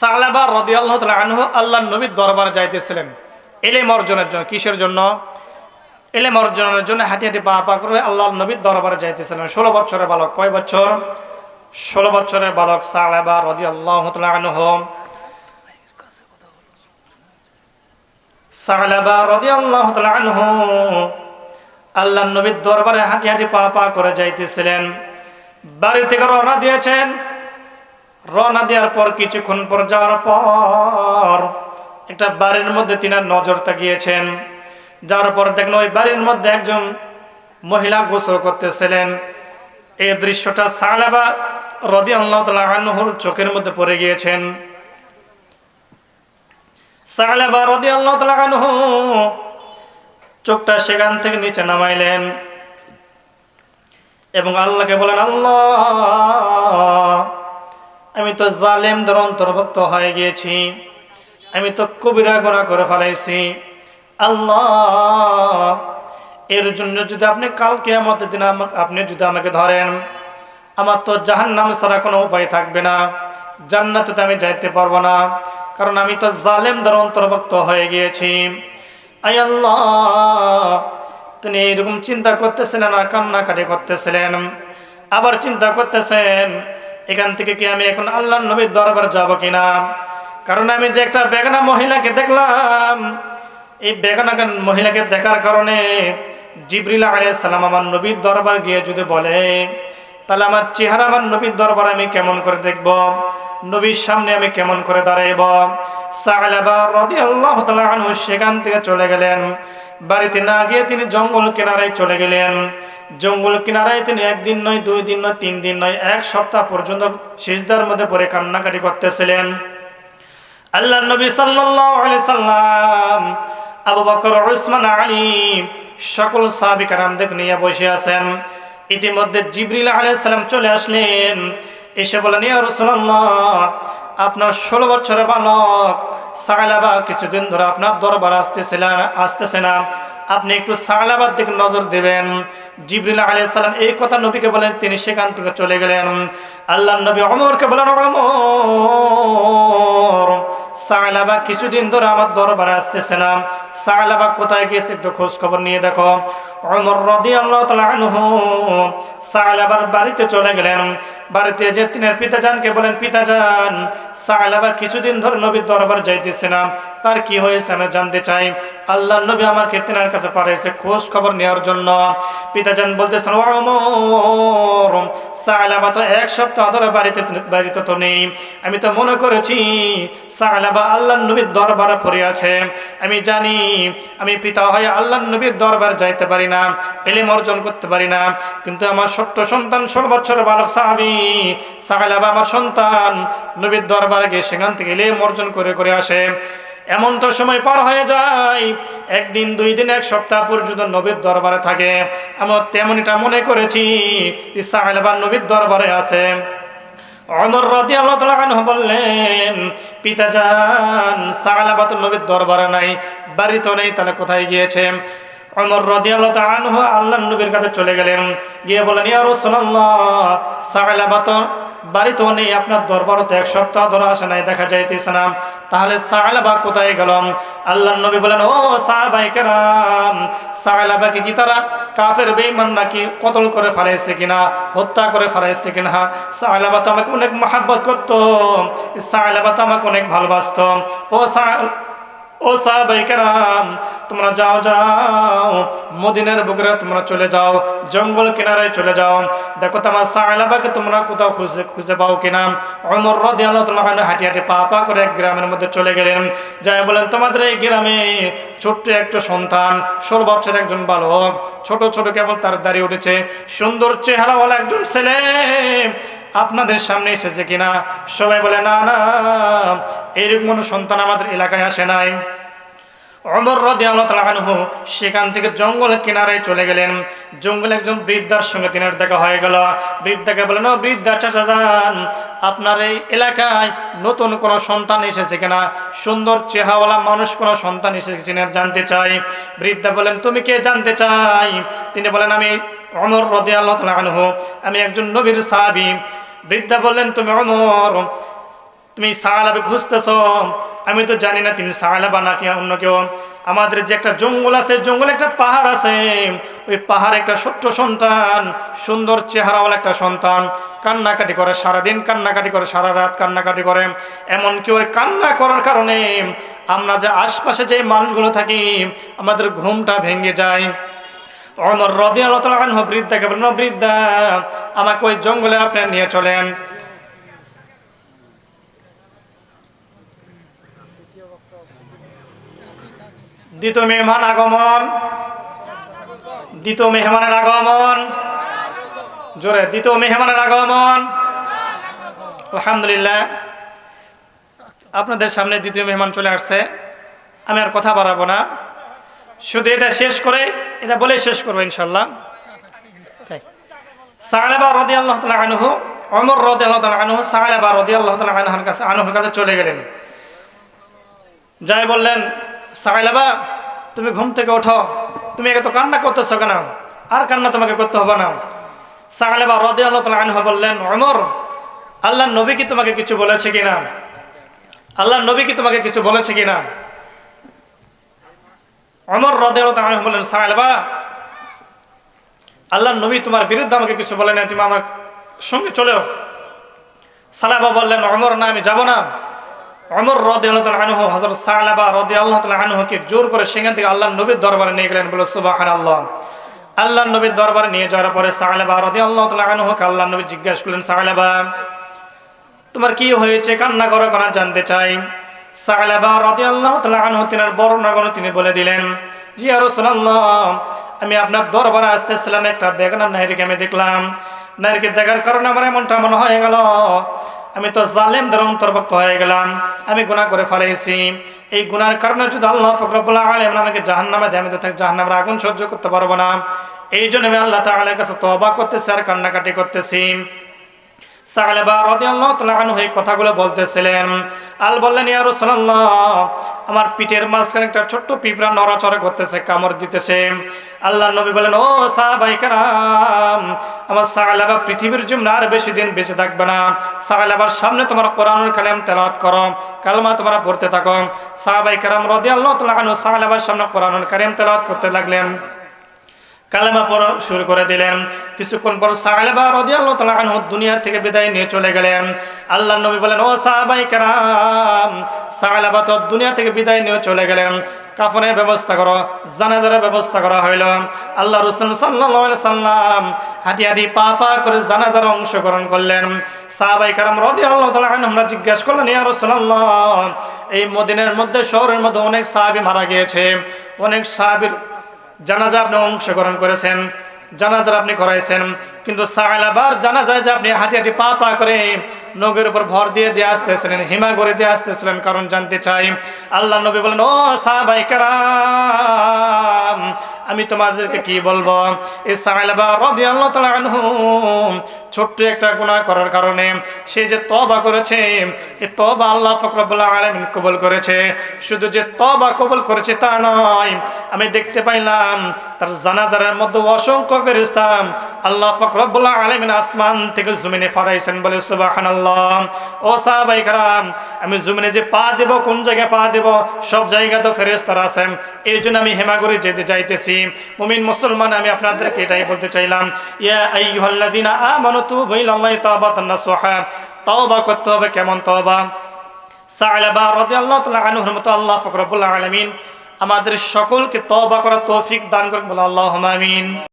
সালাবা রদি আল্লাহ আনহু আল্লাহ নবীর দরবারে যাইতেছিলেন। এলেম অর্জনের জন্য, কিসের জন্য? এলেম অর্জনের জন্য হাঁটি হাঁটি পা পা করে আল্লাহ নবীর দরবারে যাইতেছিলেন। ষোলো বছরের বালক, কয় বছর? ষোলো বছরের বালক সালাবা রদি আল্লাহ আনহু। আল্লাহ নবীর দরবারে হাঁটি হাঁটি পা পা করে যাইতেছিলেন। বাড়ি থেকে রওনা দিয়েছেন। রওনা দেওয়ার পর, কিছুক্ষণ পর যাওয়ার পর একটা বাড়ির মধ্যে তিনার নজর তাকিয়েছেন যাওয়ার পর দেখেন ওই বাড়ির মধ্যে একজন মহিলা গোসল করতেছিলেন। এই দৃশ্যটা সালাবা রদি আল্লাহ আনহুর চোখের মধ্যে পড়ে গিয়েছেন। সালাবা রদি আল্লাহ চোখটা সেখান থেকে নিচে নামাইলেন এবং আল্লাহকে বলেন, আল্লাহ আমি তো জালেমদের অন্তর্ভুক্ত হয়ে গিয়েছি। আমি তো কবিরা গোনা করে ফেলাইছি। আল্লাহ, এর জন্য যদি আপনি কালকে আমাদের দিন আপনি যদি আমাকে ধরেন, আমার তো জাহান নাম ছাড়া কোনো উপায় থাকবে না। জান্নাতে তো আমি যাইতে পারব না, কারণ আমি তো জালেমদের অন্তর্ভুক্ত হয়ে গিয়েছি। আই আল্লাহ, তিনি এরকম চিন্তা করতেছিলেন আর কান্নাকাটি করতেছিলেন। আবার চিন্তা করতেছেন এখান থেকে কি আমি এখন আল্লাহ নবীর দরবার যাব কিনা? কারণ আমি যে একটা বেগানা মহিলাকে দেখলাম, এই বেগানা মহিলাকে দেখার কারণে জিবরিল সালাম আমার নবীর দরবার গিয়ে যদি বলে, তাহলে আমার চেহারা আমার নবীর দরবার আমি কেমন করে দেখব? নবীর সামনে আমি কেমন করে দাঁড়াইব? সেখান থেকে চলে গেলেন। বাড়িতে না গিয়ে তিনি জঙ্গল কিনারায় চলে গেলেন। জঙ্গল কিনারায় তিনি একদিন নয়, দুই দিন নয়, তিন দিন নয়, এক সপ্তাহ পর্যন্ত সিজদার মধ্যে পড়ে কান্নাকাটি করতেছিলেন। আল্লাহ নবী সাল্লাম, আবু বকর, উসমান, আলী সকল সাহাবী কারামদের নিয়ে বসে আছেন। ইতিমধ্যে জিবরিল সালাম চলে আসলেন। এসে বলেন, ইয়া রাসূলুল্লাহ, আপনার ষোলো বছরের বালক সালাবা কিছুদিন ধরে আপনার দরবার আসতেছিল আসতেছে না। আপনি একটু সালাবার দিকে নজর দেবেন। জিবরিল আলাইহিস সালাম এই কথা নবীকে বলেন, তিনি সেখান থেকে চলে গেলেন। আল্লাহ নবী অমরকে বলেন অমর সালাবা কিছুদিন ধরে আমার দরবারে আসতেছে না। সালাবা কোথায় গিয়েছে একটু খোঁজ খবর নিয়ে দেখো। অমর রদি আল্লাহ সালাবার বাড়িতে চলে গেলেন। বাড়িতে যে তিনের পিতাজানকে বলেন, পিতাজান সালাবা কিছুদিন ধরে নবীর দরবার যাইতেছে না। তার কি হয়েছে আমি জানতে চাই। আল্লাহ নবী আমাকে তিনার কাছে পাঠাইছে খোঁজ খবর নেওয়ার জন্য। পিতাজান বলতেছেন সালাবা তো এক সপ্তাহ ধরে বাড়িতে বাড়িতে তো নেই। আমি তো মনে করেছি সালাবা আল্লাহ নবীর দরবারে পড়ে আছে। আমি জানি, আমি পিতা হয়ে আল্লাহ নবীর দরবার যাইতে পারি না, এলেম অর্জন করতে পারি না। কিন্তু আমার ছোট্ট সন্তান, ষোলো বছরের বালক সাহাবি সাহালাবা আমার সন্তান, নবীর দরবারে গিয়ে সেখান থেকে এলেম অর্জন করে করে আসে। এমন তো সময় পার হয়ে যায়, একদিন, দুই দিন, এক সপ্তাহ পর্যন্ত নবীর দরবারে থাকে। আমার তেমনটা মনে করেছি সাহালাবার নবীর দরবারে আছে। অমর রদি আল্লাহ বললেন, পিতা যান সালাবাত নবীর দরবারে নাই বাড়িতেও নেই, তাহলে কোথায় গিয়েছে? অমর রদি আনহু আল্লাহ নবীর কাছে চলে গেলেন। গিয়ে বলেন ইয়া রাসূলুল্লাহ, সালাবাত বাড়িতেও নেই, আপনার দরবারও এক সপ্তাহ ধরে আসে নাই, দেখা যাইতেছে না। তাহলে সালাবা কোথায় গেলাম আল্লাহ নবী বলেন ও সাহাবাই কেরাম, সালাবাকে কি তারা কাফের, বেঈমান নাকি কতল করে ফেলাইছে কিনা, হত্যা করে ফেলাইছে কিনা? সালাবা তো আমাকে অনেক মহাব্বত করতো, সালাবা তো আমাকে অনেক ভালোবাসতো। ও ও সাহাবাই কেরাম, তোমরা যাও যাও। মদিনার বুকরে তোমরা চলে যাও, জঙ্গল কিনারায় চলে যাও। দেখো তোমার সাহালাবাকে তোমরা কোথাও খুঁজে খুঁজে পাও কিনা। অমর রদি আল্লাহ তোমার হাঁটি হাঁটি পা পা করে গ্রামের মধ্যে চলে গেলেন। যাই বলেন, তোমাদের এই গ্রামে ছোট্ট একটা সন্তান ষোলো বছরের একজন বালক। ছোট ছোট কেবল তার দাঁড়িয়ে উঠেছে। সুন্দর চেহারাওয়ালা একজন ছেলে। আপনাদের সামনে এসেছে কিনা? সবাই বলে, না না এরকম কোনো সন্তান আমাদের এলাকায় আসে নাই। অমর রদি আল্লাহ আনহু সেখান থেকে জঙ্গলের কিনারে চলে গেলেন। জঙ্গলে একজন বৃদ্ধার সঙ্গে তিনের দেখা হয়ে গেল। বৃদ্ধাকে বলেন বৃদ্ধা, চাচা যান। আপনার এই এলাকায় নতুন কোন সন্তান এসেছে কিনা? সুন্দর চেহারাওয়ালা মানুষ কোন সন্তান এসেছে কিনা জানতে চাই। বৃদ্ধা বলেন, তুমি কে জানতে চাই? তিনি বলেন, আমি অমর রদি আল্লাহ আনহু। আমি একজন নবীর সাহাবি। বৃদ্ধা বললেন, তুমি অমর, তুমি সাহালাবে খুঁজতেছ। আমি তো জানি না তুমি সাহালাবা নাকি অন্য কেউ। আমাদের যে একটা জঙ্গল আছে, জঙ্গলে একটা পাহাড় আছে। ওই পাহাড় একটা ছোট্ট সন্তান, সুন্দর চেহারাওয়ালা একটা সন্তান। কান্নাকাটি করে সারাদিন, কান্নাকাটি করে সারা রাত কান্নাকাটি করে। এমনকি ওর কান্না করার কারণে আমরা যে আশপাশে যে মানুষগুলো থাকি, আমাদের ঘুমটা ভেঙে যায়। অমর রদি আল্লাহ বৃদ্ধাকে বলেন "ও বৃদ্ধা, আমাকে ওই জঙ্গলে আপনি নিয়ে চলেন। দ্বিতীয় মেহমান আগমন। দ্বিতীয় মেহমানের আগমন। জোরে, দ্বিতীয় মেহমানের আগমন। আলহামদুলিল্লাহ। আপনাদের সামনে দ্বিতীয় মেহমান চলে আসছে। আমি আর কথা বাড়াবো না। শুধু এটা শেষ করে, এটা বলে শেষ করব ইনশাল্লাহ সালেবা রদি আল্লাহ তালা আনহু অমর রদি আনহু, সালেবা রদি আল্লাহ কাছে, আনহুর কাছে চলে গেলেন। যাই বললেন সাইলাবা তুমি ঘুম থেকে ওঠো, তুমি এত কান্না করতেছো কেন? আর কান্না তোমাকে করতে হবে না। সাইলাবা রদি আল্লাহ তালা আনহু বললেন অমর আল্লাহ নবী কি তোমাকে কিছু বলেছে কিনা? আল্লাহ নবী কি তোমাকে কিছু বলেছে কিনা? অমর রদে বললেন সাহেলবা আল্লাহ নবী তোমার বিরুদ্ধে আমাকে কিছু বলে না তুমি আমার সঙ্গে চলেও। সালাবা বললেন, অমর না, আমি যাব না। অমর রদে হজরত সালাবা রদে আল্লাহ আনহুকে জোর করে সেখান থেকে আল্লাহ নবীর দরবারে নিয়ে গেলেন বলে সুবাহান আল্লাহ আল্লাহ নবীর দরবারে নিয়ে যাওয়ার পরে সালাবা রদে আল্লাহ আনহুকে আল্লাহ নবী জিজ্ঞাসা করলেন, সালাবা, তোমার কি হয়েছে? কান্না করো কেন জানতে চাই। তিনি বলে দিলেন, জি আর রাসূলুল্লাহ, আমি আপনার দরবারে আসতেছিলাম, একটা বেগানা নারীকে আমি দেখলাম। নারীকে দেখার কারণে আমার এমনটা মনে হয়ে গেল, আমি তো জালেমদের অন্তর্ভুক্ত হয়ে গেলাম, আমি গুনাহ করে ফেলেছি। এই গুনার কারণে যদি আল্লাহ ফকরবুল্লাহ আলম আমাকে জাহান্নামে দেয়, আমি তো জাহান্নামের আগুন সহ্য করতে পারব না। এই জন্য আমি আল্লাহ তাআলার কাছে তওবা করতেছি আর কান্নাকাটি করতেছি। সালেবা রাদিয়াল্লাহু তাআলা আনহু এই কথাগুলো বলতেছিলেন আল বললেন, ইয়া রাসূলুল্লাহ, আমার পিঠের মাঝখানে একটা ছোট্ট পিঁপড়া নড়াচড়া করতেছে, কামড় দিতেছে। আল্লাহ নবী বলেন ও সাহাবাই কারাম, আমার সালেবা পৃথিবীর জন্য আর বেশি দিন বেঁচে থাকবে না। সালেবার সামনে তোমার কোরআনুল কালাম তেলাওয়াত করো, কালমা তোমরা পড়তে থাকো। সাহাবাই কারাম রাদিয়াল্লাহু তাআলা আনহু সালেবার সামনে কোরআনুল কারিম তেলাওয়াত করতে লাগলেন। কালেমা পড়া শুরু করে দিলেন। কিছুক্ষণ পর সালেবা রাদিয়াল্লাহু তাআলা আনহু দুনিয়া থেকে বিদায় নিয়ে চলে গেলেন। আল্লাহ নবী বলেন, ও সাহাবাই কেরাম, সালেবা তো দুনিয়া থেকে বিদায় নিয়ে চলে গেলেন। কাফনের ব্যবস্থা করো জানাজারের ব্যবস্থা করা হইল। আল্লাহ রসুল আলাইহি সাল্লাম হাঁটি হাঁটি পা পা করে জানাজার অংশগ্রহণ করলেন। সাহাবাই কারাম রাদিয়াল্লাহু তাআলা আমরা জিজ্ঞাসা করলেন, ইয়া রাসূলুল্লাহ, এই মদিনের মধ্যে, শহরের মধ্যে অনেক সাহাবী মারা গিয়েছে। অনেক সাহাবীর জানাজা আপনি অংশগ্রহণ করেছেন, জানাজার আপনি করাইছেন, কিন্তু সাহেলাবার জানা যায় যে আপনি হাতে হাতে পা পা করে নগের উপর ভর দিয়ে দিয়ে আসতেছিলেন, হিমা করে দিয়ে আসতেছিলেন, কারণ জানতে চাই। আল্লাহ নবী বলেন, ও সাহাবাই আমি তোমাদেরকে কি বলব? এই সাহেলাবার রদি আল্লাহ ছোট্ট একটা গুনাহ করার কারণে সে যে তবা করেছে এই তবা আল্লাহ ফকরবুল্লাহ আলমিন কবল করেছে। শুধু যে তবা কবল করেছে তা নয়, আমি দেখতে পাইলাম তার জানাজারের মধ্যে অসংখ্য ফেরিস্তাম আল্লাহ ফকরবুল্লাহ আলমিন আসমান থেকে জমিনে ফারাইছেন বলে সুবাহান আল্লাহ ও সাহাবাই কারাম, আমি জমিনে যে পা দেব, কোন জায়গায় পা দেব, সব জায়গা তো ফেরেস্তারা আছেন। এই জন্য আমি হেমাগুড়ি যেতে চাইতেছি মুমিন মুসলমান, আমি আপনাদেরকে এটাই বলতে চাইলাম, ইয়া আইয়ুহাল্লাযিনা আমানু তুবু ইলাল্লাহি তাওবাতান নাসুহা তওবা করতে হবে কেমন তওবা? সালাবা রাদিয়াল্লাহু তাআলা আনহুর মতো আল্লাহ ফকরবুল্লাহ আলামিন। আমাদের সকলকে তওবা করার তৌফিক দান করুন বলে আল্লাহুম্মা